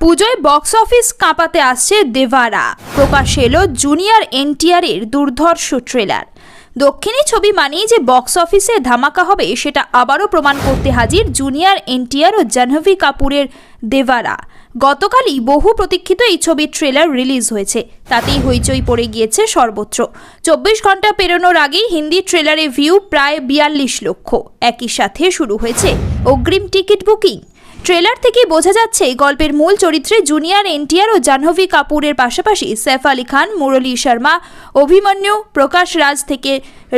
পুজোয় box office কাঁপাতে আসছে দেভারা প্রকাশ এলো জুনিয়র এনটিআরের দুর্ধর্ষ ট্রেলার। দক্ষিণী ছবি মানেই যে বক্স অফিসে ধামাকা হবে, সেটা আবারও প্রমাণ করতে হাজির জুনিয়র এনটিআর ও জাহ্নবী কাপুরের দেভারা গতকালই বহু প্রতীক্ষিত এই ছবির ট্রেলার রিলিজ হয়েছে। তাতেই হইচই পড়ে গিয়েছে সর্বত্র। চব্বিশ ঘণ্টা পেরোনোর আগেই হিন্দি ট্রেলারে ভিউ প্রায় বিয়াল্লিশ লক্ষ। একই সাথে শুরু হয়েছে অগ্রিম টিকিট বুকিং। ট্রেলার থেকে বোঝা যাচ্ছে গল্পের মূল চরিত্রে জুনিয়র এনটিআর ও জাহ্নবী কাপুরের পাশাপাশি সৈফ আলী খান, মুরলী শর্মা, অভিমন্যু, প্রকাশ রাজ থেকে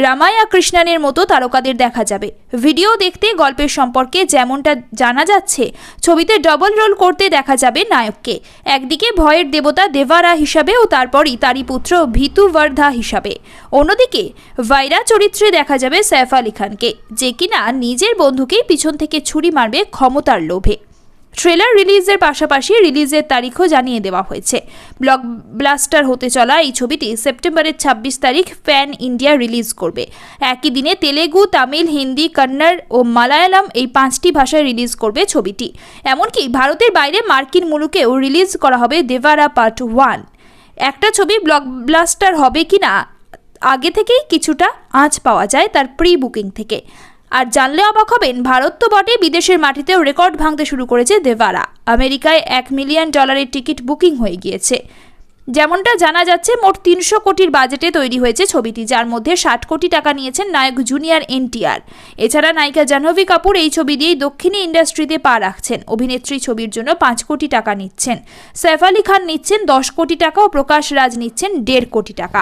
রামায়া কৃষ্ণানের মতো তারকাদের দেখা যাবে। ভিডিও দেখতে গল্পের সম্পর্কে যেমনটা জানা যাচ্ছে, ছবিতে ডবল রোল করতে দেখা যাবে নায়ককে। একদিকে ভয়ের দেবতা দেবারা হিসাবে ও তারপরই তারই পুত্র ভিতু বর্ধা হিসাবে। অন্যদিকে ভাইরা চরিত্রে দেখা যাবে সৈফ আলী খানকে, যে কিনা নিজের বন্ধুকেই পিছন থেকে ছুরি মারবে ক্ষমতার লোভে। ট্রেলার রিলিজের পাশাপাশি রিলিজের তারিখও জানিয়ে দেওয়া হয়েছে। ব্লক ব্লাস্টার হতে চলা এই ছবিটি সেপ্টেম্বরের ছাব্বিশ তারিখ ফ্যান ইন্ডিয়া রিলিজ করবে। একই দিনে তেলেগু, তামিল, হিন্দি, কন্নড় ও মালায়ালাম এই পাঁচটি ভাষায় রিলিজ করবে ছবিটি। এমনকি ভারতের বাইরে মার্কিন মুলুকেও রিলিজ করা হবে দেভারা পার্ট ওয়ান একটা ছবি ব্লক ব্লাস্টার হবে কি না আগে থেকেই কিছুটা আঁচ পাওয়া যায় তার প্রি বুকিং থেকে। আর জানলে অবাক হবেন, ভারত তো বটে বিদেশের মাটিতেও রেকর্ড ভাঙতে শুরু করেছে দেভারা আমেরিকায় এক মিলিয়ন ডলারের টিকিট বুকিং হয়ে গিয়েছে। যেমনটা জানা যাচ্ছে, মোট তিনশো কোটির বাজেটে তৈরি হয়েছে ছবিটি, যার মধ্যে ষাট কোটি টাকা নিয়েছেন নায়ক জুনিয়র এনটিআর। এছাড়া নায়িকা জাহ্নবী কাপুর এই ছবি দিয়েই দক্ষিণী ইন্ডাস্ট্রিতে পা রাখছেন। অভিনেত্রী ছবির জন্য পাঁচ কোটি টাকা নিচ্ছেন। সৈফ আলী খান নিচ্ছেন দশ কোটি টাকা ও প্রকাশ রাজ নিচ্ছেন দেড় কোটি টাকা।